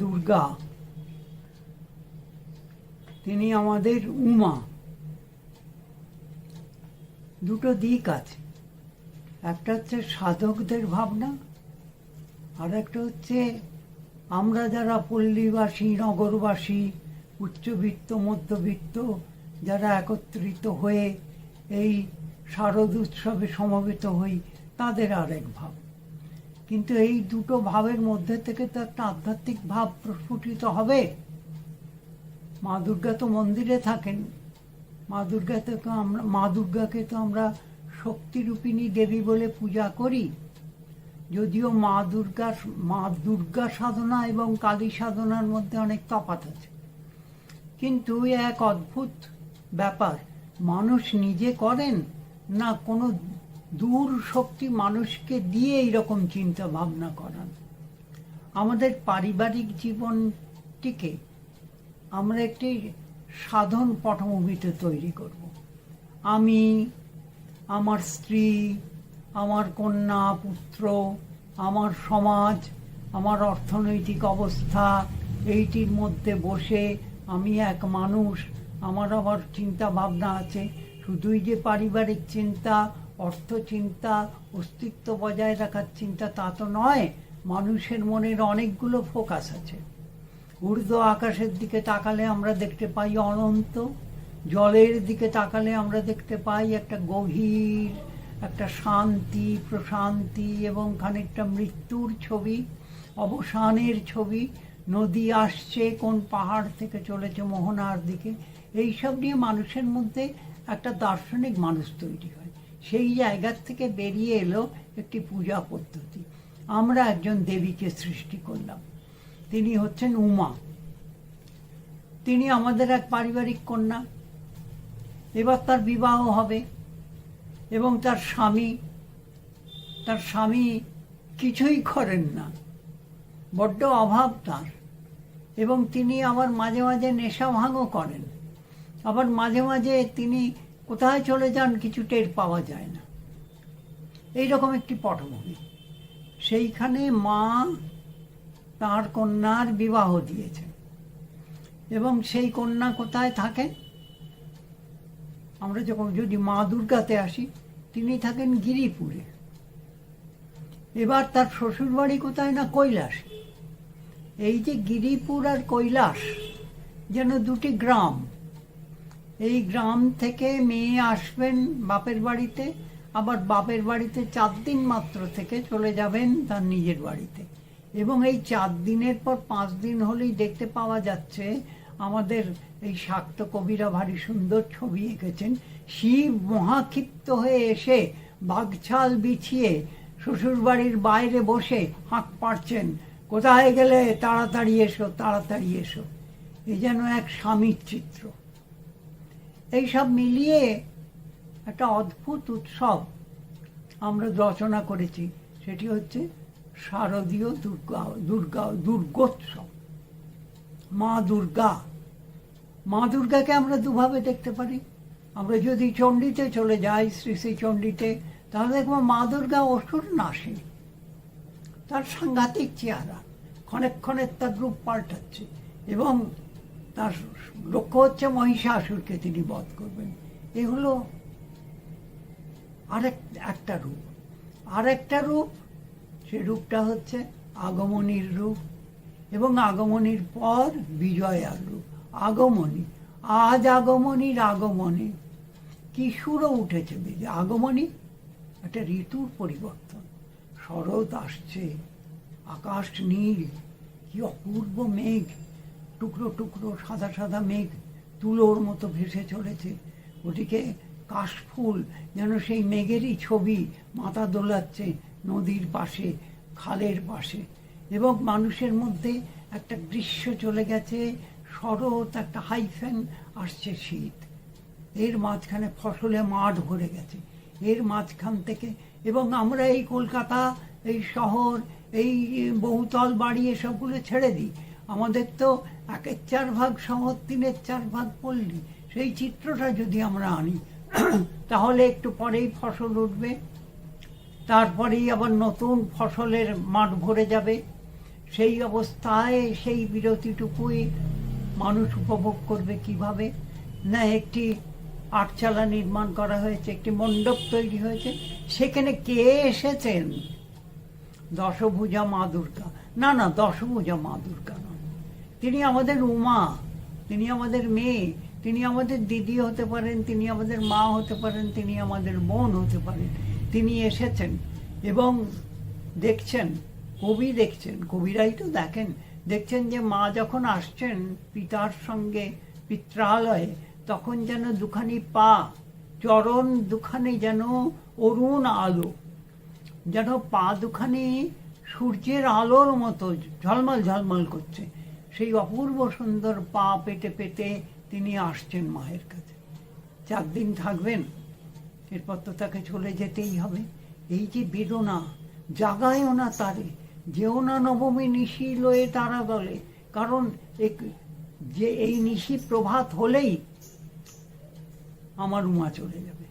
দুর্গা তিনি আমাদের উমা। দুটো দিক আছে। একটা হচ্ছে সাধকদের ভাবনা, আর একটা হচ্ছে আমরা যারা পল্লীবাসী, নগরবাসী, উচ্চবিত্ত, মধ্যবিত্ত, যারা একত্রিত হয়ে এই শারদ উৎসবে সমবেত হই, তাদের আরেক ভাব কিন্তু এই দুটো ভাবের মধ্যে থেকে তো একটা আধ্যাত্মিক ভাব প্রস্ফুটিত হবে। মা দুর্গা তো মন্দিরে থাকেন। মা দুর্গাতে তো আমরা, মা দুর্গাকে তো আমরা শক্তিরূপিণী দেবী বলে পূজা করি। যদিও মা দুর্গা মা দুর্গা সাধনা এবং কালী সাধনার মধ্যে অনেক তফাৎ আছে। কিন্তু এক অদ্ভুত ব্যাপার, মানুষ নিজে করেন না কোনো দূর শক্তি মানুষকে দিয়ে এইরকম চিন্তা ভাবনা করান। আমাদের পারিবারিক জীবনটিকে আমরা একটি সাধন পটভূমিতে তৈরি করব। আমি, আমার স্ত্রী, আমার কন্যা, পুত্র, আমার সমাজ, আমার অর্থনৈতিক অবস্থা, এইটির মধ্যে বসে আমি এক মানুষ, আমার আবার চিন্তা ভাবনা আছে। শুধুই যে পারিবারিক চিন্তা অর্থ চিন্তা, অস্তিত্ব বজায় রাখার চিন্তা তা তো নয়, মানুষের মনের অনেকগুলো ফোকাস আছে। ঊর্ধ্ব আকাশের দিকে তাকালে আমরা দেখতে পাই অনন্ত, জলের দিকে তাকালে আমরা দেখতে পাই একটা গভীর, একটা শান্তি, প্রশান্তি এবং খানিকটা মৃত্যুর ছবি, অবসানের ছবি, নদী আসছে কোন পাহাড় থেকে চলেছে মোহনার দিকে, এইসব নিয়ে মানুষের মধ্যে একটা দার্শনিক মানুষ তৈরি হয়। সেই জায়গার থেকে বেরিয়ে এলো একটি পূজা পদ্ধতি। আমরা একজন দেবীকে সৃষ্টি করলাম। তিনি হচ্ছেন উমা। তিনি আমাদের এক পারিবারিক কন্যা। এবার তার বিবাহ হবে এবং তার স্বামী তার স্বামী কিছুই করেন না। বড্ড অভাব তার। এবং তিনি আবার মাঝে মাঝে নেশা ভাঙও করেন। আবার মাঝে মাঝে তিনি কোথায় চলে যান কিছু টের পাওয়া যায় না। এইরকম একটি পটভূমি। সেইখানে মা তার কন্যার বিবাহ দিয়েছেন। এবং সেই কন্যা কোথায় থাকে আমরা যখন যদি মা দুর্গাতে আসি, তিনি থাকেন গিরিপুরে। এবার তার শ্বশুরবাড়ি কোথায় না কৈলাস? এই যে গিরিপুর আর কৈলাস, যেন দুটি গ্রাম। এই গ্রাম থেকে মেয়ে আসবেন বাপের বাড়িতে, আবার বাপের বাড়িতে চার দিন মাত্র থেকে চলে যাবেন তার নিজের বাড়িতে। এবং এই চার দিনের পর পাঁচ দিন হলেই দেখতে পাওয়া যাচ্ছে, আমাদের এই শাক্ত কবিরা ভারী সুন্দর ছবি এঁকেছেন। শিব মহাক্ষিপ্ত হয়ে এসে বাঘছাল বিছিয়ে শ্বশুরবাড়ির বাইরে বসে হাঁক পাড়ছেন। কোথায় গেলে তাড়াতাড়ি এসো তাড়াতাড়ি এসো। এ যেন এক স্বামীর চিত্র। এইসব মিলিয়ে একটা অদ্ভুত উৎসব আমরা রচনা করেছি। সেটি হচ্ছে শারদীয় দুর্গা দুর্গা, দুর্গোৎসব। মা দুর্গা। মা দুর্গাকে আমরা দুভাবে দেখতে পারি। আমরা যদি চণ্ডীতে চলে যাই, শ্রী শ্রী চণ্ডীতে, তাহলে দেখব মা দুর্গা অসুর নাসিনী। তার সাংঘাতিক চেহারা ক্ষণেক ক্ষণেক তার রূপ পাল্টাচ্ছে এবং তার লক্ষ্য হচ্ছে মহিষাসুরকে তিনি বধ করবেন। এগুলো আরেক, একটা রূপ। আরেকটা রূপ, সে রূপটা হচ্ছে আগমনীর রূপ এবং আগমনীর পর বিজয়ার রূপ। আগমনী, আজ আগমনীর আগমনে কি সুরও উঠেছে বেজে আগমনী, একটা ঋতুর পরিবর্তন। শরৎ আসছে, আকাশ নীল, কি অপূর্ব মেঘ। টুকরো টুকরো সাদা সাদা মেঘ তুলোর মতো ভেসে চলেছে। ওটিকে কাশফুল যেন সেই মেঘেরই ছবি মাথা দোলাচ্ছে নদীর পাশে, খালের পাশে এবং মানুষের মধ্যে একটা গ্রীষ্ম চলে গেছে, শরৎ একটা হাইফেন আসছে শীত। এর মাঝখানে ফসলে মাঠ ভরে গেছে। এর মাঝখান থেকে এবং আমরা এই কলকাতা, এই শহর, এই বহুতল বাড়ি এসবগুলো ছেড়ে দিই। আমাদের তো একের চার ভাগ শহর তিনের চার ভাগ পল্লী। সেই চিত্রটা যদি আমরা আনি, তাহলে একটু পরেই ফসল উঠবে। তারপরেই আবার নতুন ফসলের মাঠ ভরে যাবে। সেই অবস্থায় সেই বিরতিটুকুই মানুষ উপভোগ করবে কীভাবে? না, একটি আটচালা নির্মাণ করা হয়েছে, একটি মণ্ডপ তৈরি হয়েছে। সেখানে কে এসেছেন? দশভুজা মা দুর্গা। না না, দশভুজা মা দুর্গা। তিনি আমাদের উমা, তিনি আমাদের মেয়ে, তিনি আমাদের দিদি হতে পারেন, তিনি আমাদের মা হতে পারেন, তিনি আমাদের বোন হতে পারেন। তিনি এসেছেন এবং দেখছেন, কবি দেখছেন, কবিরাই তো দেখেন। দেখছেন যে মা যখন আসছেন পিতার সঙ্গে পিত্রালয়ে, তখন যেন দুখানি পা, চরণ দুখানি যেন অরুণ আলো, যেন পা দুখানি সূর্যের আলোর মতো ঝলমল ঝলমল করছে। সেই অপূর্ব সুন্দর পা পেতে পেতে তিনি আসছেন মায়ের কাছে। চার দিন থাকবেন, এরপর তো তাকে চলে যেতেই হবে। এই যে বেদনা, জাগায়ও না তারে, যেও না নবমী নিশি লয়ে তারা দলে কারণ যে এই নিশি প্রভাত হলেই আমার উমা চলে যাবে।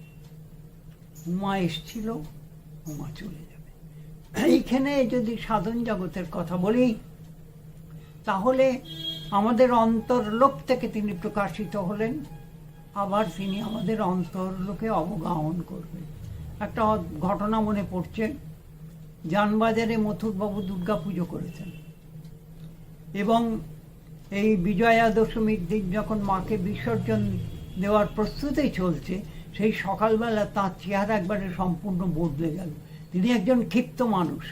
উমা এসছিল, উমা চলে যাবে। এইখানে যদি সাধন জগতের কথা বলি তাহলে আমাদের অন্তর্লোক থেকে তিনি প্রকাশিত হলেন। আবার তিনি আমাদের অন্তর্লোকে অবগাহন করবেন। একটা ঘটনা মনে পড়ছে। যানবাজারে মথুরবাবু দুর্গা পুজো করেছেন। এবং এই বিজয়া দশমীর দিন যখন মাকে বিসর্জন দেওয়ার প্রস্তুতি চলছে, সেই সকালবেলা তার চেহারা একবারে সম্পূর্ণ বদলে গেল। তিনি একজন ক্ষিপ্ত মানুষ।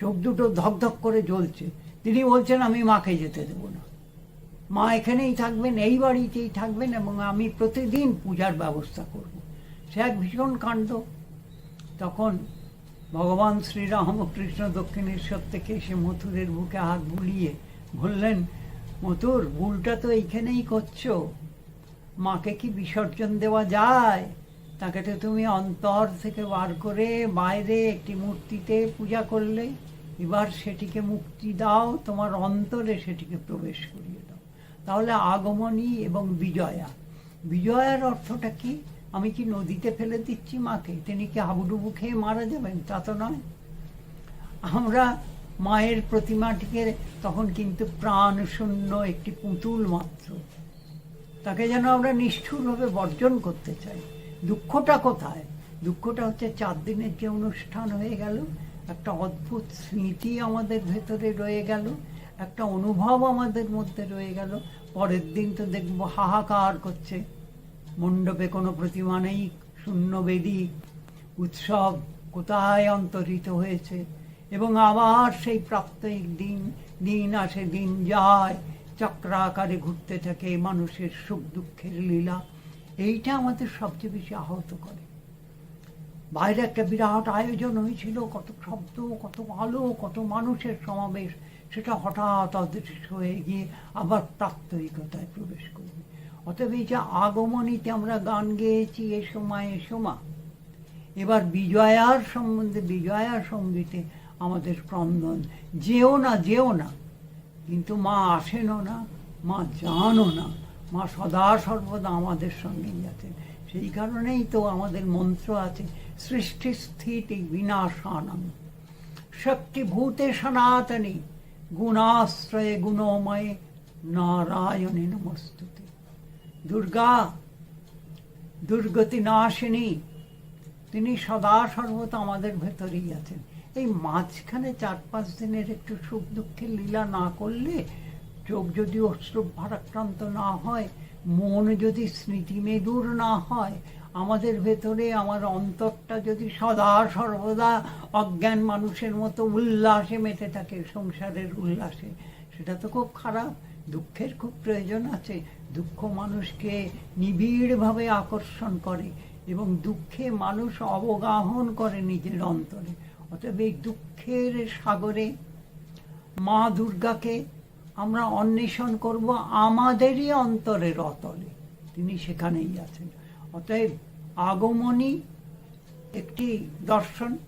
চোখ দুটো ধকধক করে জ্বলছে। তিনি বলছেন, আমি মাকে যেতে দেবো না। মা এখানেই থাকবেন, এই বাড়িতেই থাকবেন এবং আমি প্রতিদিন পূজার ব্যবস্থা করব। সে এক ভীষণ কাণ্ড। তখন ভগবান শ্রীরামকৃষ্ণ দক্ষিণেশ্বর থেকে এসে মথুরের বুকে হাত বুলিয়ে বললেন, মথুর, ভুলটা তো এইখানেই করছ। মাকে কি বিসর্জন দেওয়া যায়? তাকে তো তুমি অন্তর থেকে বার করে বাইরে একটি মূর্তিতে পূজা করলে। এবার সেটিকে মুক্তি দাও, তোমার অন্তরে সেটিকে প্রবেশ করিয়ে দাও। তাহলে আগমনী এবং বিজয়া। বিজয়ার অর্থটা কি? আমি কি নদীতে ফেলে দিচ্ছি মাকে? তিনি কি হাবুডুবু খেয়ে মারা যাবেন? তা তো নয়। আমরা মায়ের প্রতিমাটিকে তখন কিন্তু প্রাণ শূন্য একটি পুতুল মাত্র। তাকে যেন আমরা নিষ্ঠুরভাবে বর্জন করতে চাই। দুঃখটা কোথায়? দুঃখটা হচ্ছে চার দিনের যে অনুষ্ঠান হয়ে গেল একটা অদ্ভুত স্মৃতি আমাদের ভেতরে রয়ে গেল, একটা অনুভব আমাদের মধ্যে রয়ে গেল। পরের দিন তো দেখব হাহাকার করছে। মণ্ডপে কোনো প্রতিমা নেই, শূন্য বেদি। উৎসব কোথায় অন্তরিত হয়েছে? এবং আবার সেই প্রাত্যহিক দিন দিন আসে, দিন যায়, চক্রাকারে ঘুরতে থাকে মানুষের সুখ দুঃখের লীলা। এইটা আমাদের সবচেয়ে বেশি আহত করে। বাইরে একটা বিরাট আয়োজন হয়েছিল, কত শব্দ, কত আলো, কত মানুষের সমাবেশ। সেটা হঠাৎ অদৃশ্য হয়ে গিয়ে আবার প্রাত্যহিকতায় প্রবেশ করবে অতএব এই যে আগমনীতে আমরা গান গেয়েছি, এ সময় এ সময়। এবার বিজয়ার সম্বন্ধে বিজয়ার সঙ্গীতে আমাদের ক্রন্দন যেও না যেও না। কিন্তু মা আসেনও না, মা জানো না। মা সদা সর্বদা আমাদের সঙ্গেই আছেন সেই কারণেই তো আমাদের মন্ত্র আছে সৃষ্টি স্থিতি বিনাশানম। শক্তিভূতে সনাতনী, গুণাশ্রয়ে গুণময়ে নারায়ণে নমস্তুতে। দুর্গা, দুর্গতি নাশিনী, তিনি সদা সর্বদা আমাদের ভেতরেই আছেন। এই মাঝখানে চার পাঁচ দিনের একটু সুখ দুঃখের লীলা না করলে চোখ যদি অশ্রু ভারাক্রান্ত না হয়, মন যদি স্মৃতিমেদুর না হয় আমাদের ভেতরে আমার অন্তরটা যদি সদা সর্বদা অজ্ঞান মানুষের মতো উল্লাসে মেতে থাকে, সংসারের উল্লাসে, সেটা তো খুব খারাপ, দুঃখের খুব প্রয়োজন আছে। দুঃখ মানুষকে নিবিড়ভাবে আকর্ষণ করে এবং দুঃখে মানুষ অবগাহন করে নিজের অন্তরে। অতএব এই দুঃখের সাগরে মা দুর্গাকে আমরা অন্বেষণ করব আমাদেরই অন্তরের অতলে। তিনি সেখানেই আছেন। অতএব আগমনী, একটি দর্শন,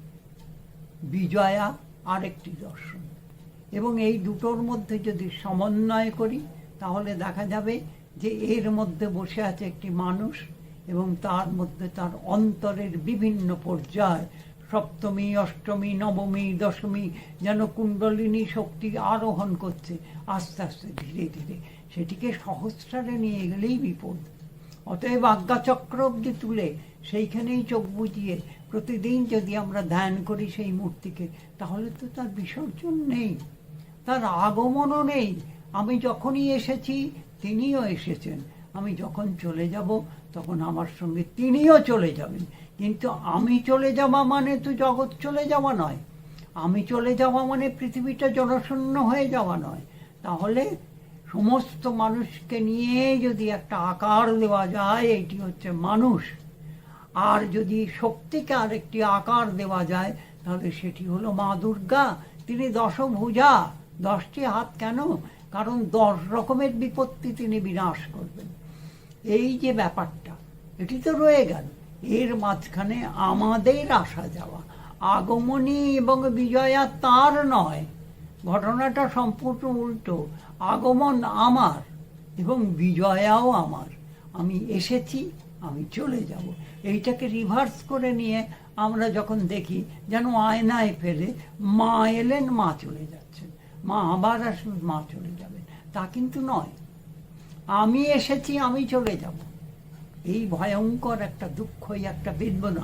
বিজয়া আরেকটি দর্শন। এবং এই দুটোর মধ্যে যদি সমন্বয় করি, তাহলে দেখা যাবে যে এর মধ্যে বসে আছে একটি মানুষ এবং তার মধ্যে তার অন্তরের বিভিন্ন পর্যায়। সপ্তমী, অষ্টমী, নবমী, দশমী যেন কুণ্ডলিনী শক্তি আরোহণ করছে, আস্তে আস্তে ধীরে ধীরে। সেটিকে সহস্রারে নিয়ে গেলেই বিপদ। অতএব আজ্ঞাচক্র অব্দি তুলে সেইখানেই চোখ বুজিয়ে প্রতিদিন যদি আমরা ধ্যান করি সেই মূর্তিকে, তাহলে তো তার বিসর্জন নেই, তার আগমনও নেই। আমি যখনই এসেছি, তিনিও এসেছেন। আমি যখন চলে যাব, তখন আমার সঙ্গে তিনিও চলে যাবেন। কিন্তু আমি চলে যাওয়া মানে তো জগৎ চলে যাওয়া নয়। আমি চলে যাওয়া মানে পৃথিবীটা জনশূন্য হয়ে যাওয়া নয়। তাহলে সমস্ত মানুষকে নিয়ে যদি একটা আকার দেওয়া যায়, এটি হচ্ছে মানুষ। আর যদি শক্তিকে আরেকটি আকার দেওয়া যায়, তাহলে সেটি হলো মা দুর্গা। তিনি দশভুজা, দশটি হাত কেন? কারণ দশ রকমের বিপত্তি তিনি বিনাশ করবেন। এই যে ব্যাপারটা, এটি তো রয়ে গেল। এর মাঝখানে আমাদের আসা যাওয়া। আগমনী এবং বিজয়া তার নয়। ঘটনাটা সম্পূর্ণ উল্টো। আগমন আমার এবং বিজয়াও আমার। আমি এসেছি, আমি চলে যাব। এইটাকে রিভার্স করে নিয়ে আমরা যখন দেখি যেন আয়নায় ফেলে মা এলেন, মা চলে যাচ্ছেন। মা আবার আসবেন মা চলে যাবেন। তা কিন্তু নয়। আমি এসেছি, আমি চলে যাব। এই ভয়ঙ্কর একটা দুঃখ একটা বেদনা।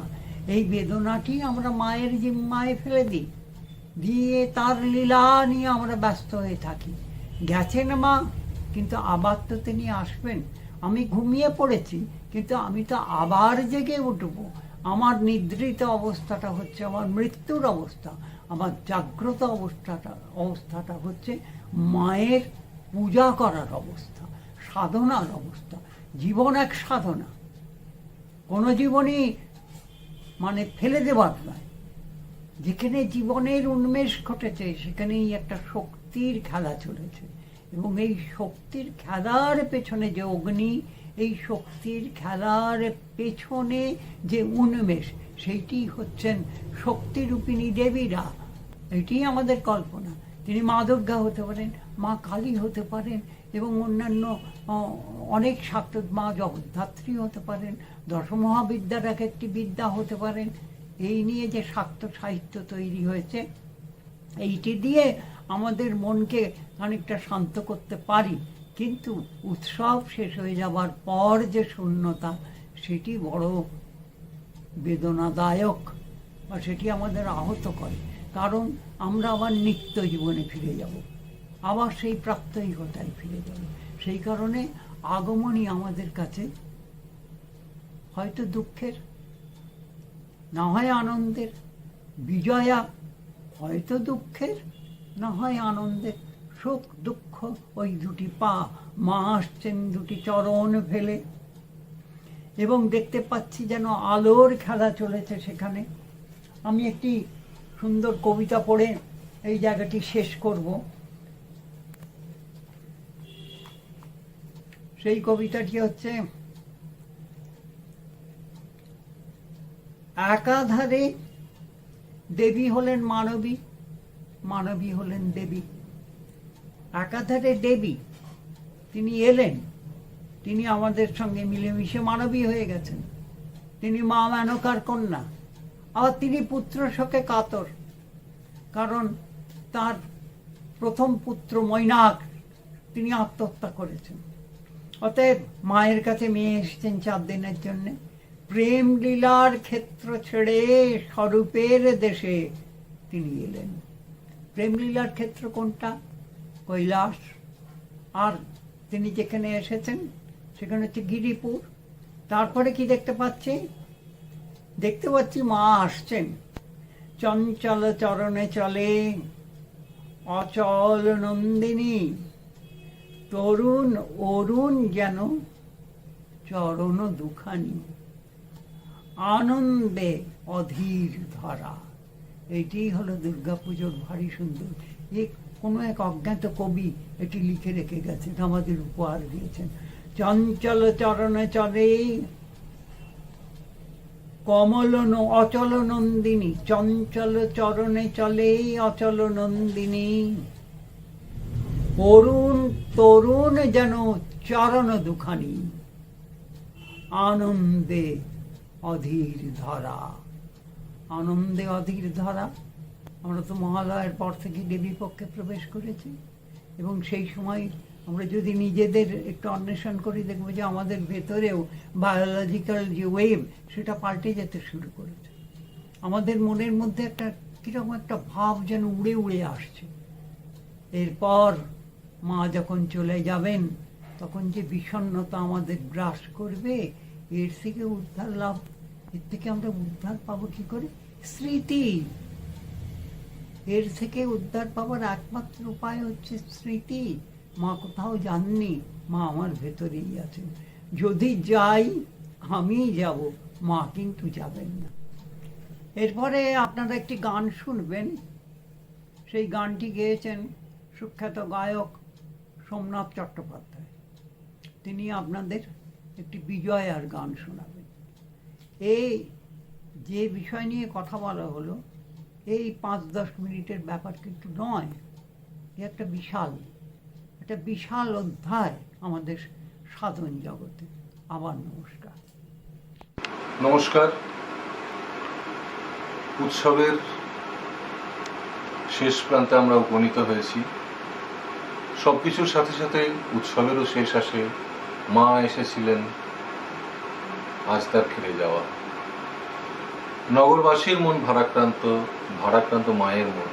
এই বেদনাটি আমরা মায়ের জিম্মায় ফেলে দিই। দিয়ে তার লীলা নিয়ে আমরা ব্যস্ত হয়ে থাকি। গেছেন মা, কিন্তু আবার তো তিনি আসবেন। আমি ঘুমিয়ে পড়েছি, কিন্তু আমি তো আবার জেগে উঠব। আমার নিদ্রিত অবস্থাটা হচ্ছে, আমার মৃত্যুর অবস্থা, আমার জাগ্রত অবস্থাটা অবস্থাটা হচ্ছে মায়ের পূজা করার অবস্থা, সাধনার অবস্থা। জীবন এক সাধনা। কোনো জীবনই মানে ফেলে দেওয়ার নয়। যেখানে জীবনের উন্মেষ ঘটেছে, সেখানেই একটা শক্তির খেলা চলেছে। এবং এই শক্তির খেলার পেছনে যে অগ্নি, এই শক্তির খেলার পেছনে যে উন্মেষ, সেইটি হচ্ছেন শক্তিরূপিণী দেবীরা। এটি আমাদের কল্পনা। তিনি মা দুর্গা হতে পারেন, মা কালী হতে পারেন, এবং অন্যান্য অনেক শাক্ত মা জগদ্ধাত্রী হতে পারেন দশমহাবিদ্যার এক একটি বিদ্যা হতে পারেন। এই নিয়ে যে শাক্ত সাহিত্য তৈরি হয়েছে, এইটি দিয়ে আমাদের মনকে খানিকটা শান্ত করতে পারি, কিন্তু উৎসব শেষ হয়ে যাবার পর যে শূন্যতা, সেটি বড় বেদনাদায়ক বা সেটি আমাদের আহত করে। কারণ আমরা আবার নিত্য জীবনে ফিরে যাব, আবার সেই প্রাত্যহিকতায় ফিরে যাব। সেই কারণে আগমনই আমাদের কাছে হয়তো দুঃখের, না হয় আনন্দের, বিজয়া হয়তো দুঃখের না হয় আনন্দের সুখ দুঃখ ওই দুটি পা, মা আসছেন দুটি চরণ ফেলে। এবং দেখতে পাচ্ছি যেন আলোর খেলা চলেছে সেখানে। আমি একটি সুন্দর কবিতা পড়ে এই জায়গাটি শেষ করব। সেই কবিতাটি হচ্ছে, একাধারে দেবী হলেন মানবী মানবী হলেন দেবী। একাধারে দেবী, তিনি এলেন, তিনি আমাদের সঙ্গে মিলেমিশে মানবী হয়ে গেছেন। তিনি মা মেনকার কন্যা, আবার তিনি পুত্র শোকে কাতর, কারণ তার প্রথম পুত্র মৈনাক, তিনি আত্মহত্যা করেছেন। অতএব মায়ের কাছে মেয়ে এসেছেন চার দিনের জন্য। প্রেম লীলার ক্ষেত্র ছেড়ে স্বরূপের দেশে তিনি এলেন। প্রেম লীলার ক্ষেত্র কোনটা? কৈলাস। আর তিনি যেখানে এসেছেন, সেখানে হচ্ছে গিরিপুর। তারপরে কি দেখতে পাচ্ছি? দেখতে পাচ্ছি মা আসছেন। চঞ্চল চরণে চলে, অচল নন্দিনী। তরুণ অরুণ যেন চরণ দুখানি। আনন্দে অধীর ধরা। এইটি হলো দুর্গাপুজোর ভারী সুন্দর। এ কোনো এক অজ্ঞাত কবি এটি লিখে রেখে গেছেন, আমাদের উপহার দিয়েছেন। চঞ্চল চরণে চলে কমল অচল নন্দিনী, চঞ্চল চরণে চলে অচল নন্দিনী। অরুণ তরুণ যেন চরণ দুখানি, আনন্দে অধীর ধরা। আনন্দে অধীর ধারা। আমরা তো মহালয়ের পর থেকে দেবী পক্ষে প্রবেশ করেছি এবং সেই সময় আমরা যদি নিজেদের একটু অন্বেষণ করি, দেখব যে আমাদের ভেতরেও বায়োলজিক্যাল যে ওয়েভ সেটা পাল্টে যেতে শুরু করেছে। আমাদের মনের মধ্যে একটা কীরকম একটা ভাব যেন উড়ে উড়ে আসছে। এরপর মা যখন চলে যাবেন, তখন যে বিষণ্ণতা আমাদের গ্রাস করবে, এর থেকে উদ্ধার লাভ, এর থেকে আমরা উদ্ধার পাবো কী করে? স্মৃতি। এর থেকে উদ্ধার পাওয়ার একমাত্র উপায় হচ্ছে স্মৃতি। মা কোথাও যাননি, মা আমার ভেতরেই আছেন। যদি যাই আমি যাব, মা কিন্তু যাবেন না। এরপরে আপনারা একটি গান শুনবেন। সেই গানটি গেয়েছেন সুখ্যাত গায়ক সোমনাথ চট্টোপাধ্যায়। তিনি আপনাদের একটি বিজয়ার গান শোনাবেন। এই যে বিষয় নিয়ে কথা বলা হলো, এই পাঁচ দশ মিনিটের ব্যাপার কিন্তু নয়। এ একটা বিশাল একটা বিশাল অধ্যায় আমাদের সাধন জগতে। আবার নমস্কার। নমস্কার। উৎসবের শেষ প্রান্তে আমরা উপনীত হয়েছি। সব কিছুর সাথে সাথে উৎসবেরও শেষ আসে। মা এসেছিলেন, আজ তার ফিরে যাওয়া। নগরবাসীর মন ভারাক্রান্ত ভারাক্রান্ত মায়ের মন।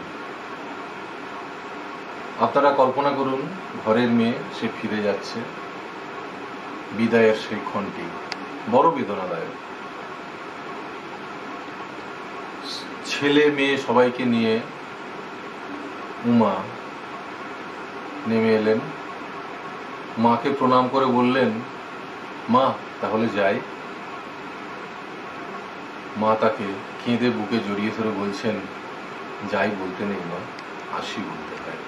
আপনারা কল্পনা করুন, ঘরের মেয়ে সে ফিরে যাচ্ছে। বিদায়ের সেই ক্ষণটি, বড় বেদনাদায়ক। ছেলে মেয়ে সবাইকে নিয়ে উমা নেমে এলেন। মাকে প্রণাম করে বললেন, মা, তাহলে যাই। মা তাকে কেঁদে বুকে জড়িয়ে ধরে বলছেন, যাই বলতে নেই মা, আসি বলতে হয়।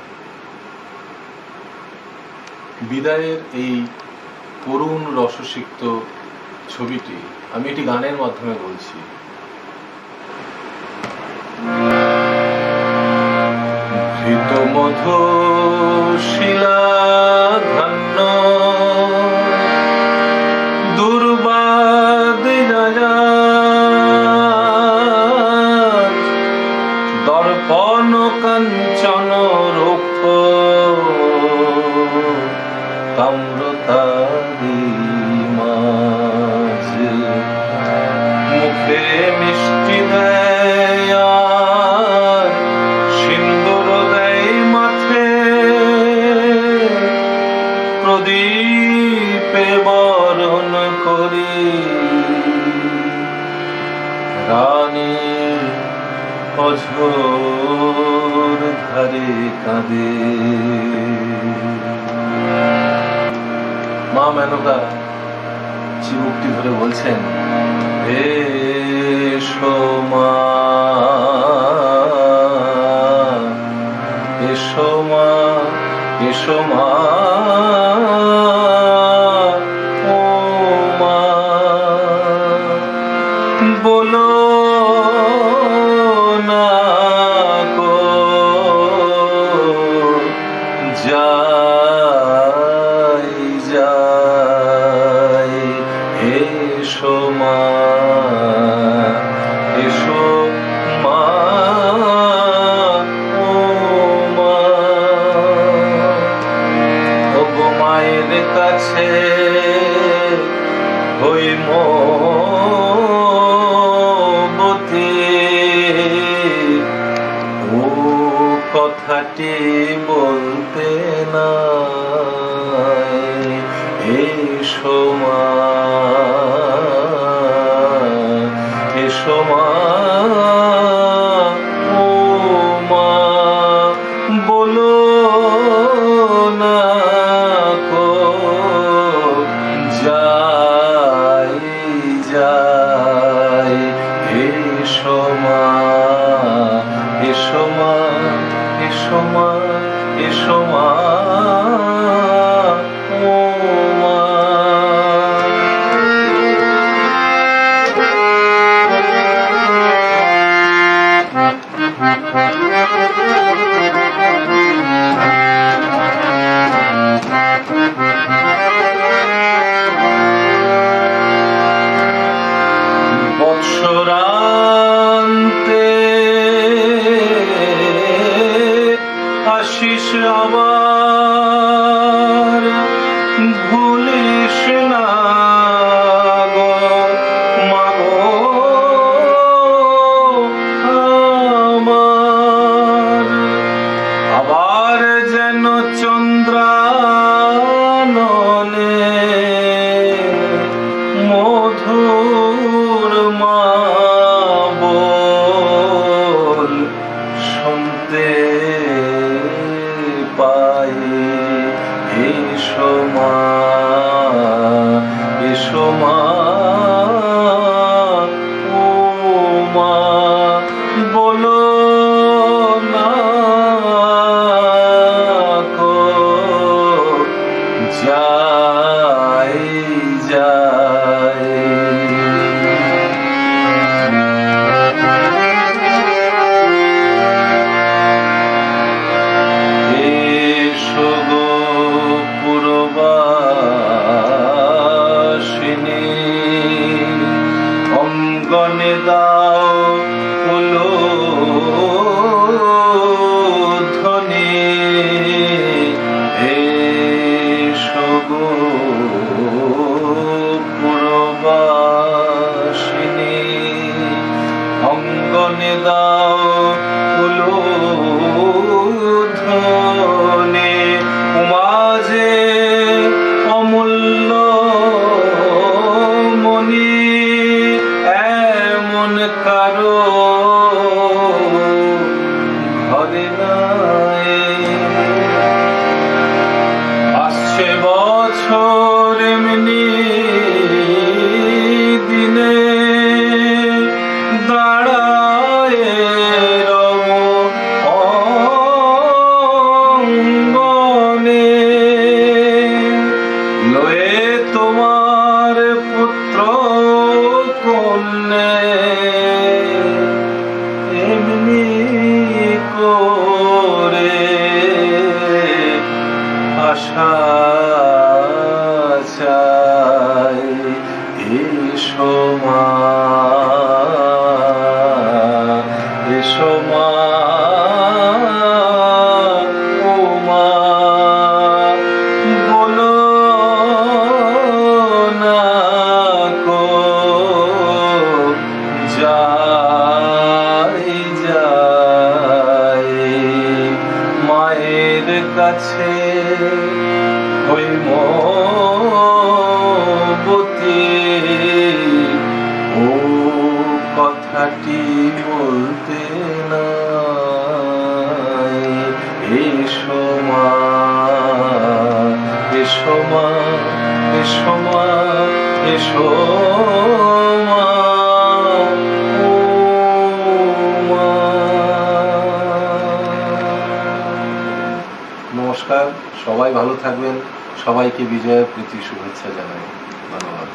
বিদায়ের এই করুণ রসসিক্ত ছবিটি আমি একটি গানের মাধ্যমে বলছি। মধু শিলা কাঞ্চন রূপ তাম্রতারি কাঁদে মা মেনকা চিবুকটি ধরে বলছেন হে মা এসো মা এসো মা কথাটি বলতে না এই সময় এ মা। Este, আছে ওই মতি ও কথাটি বলতে না এসো মা এসো মা এসো মা এসো সবাই ভালো থাকবেন। সবাইকে বিজয়ের প্রীতি শুভেচ্ছা জানাই। ধন্যবাদ।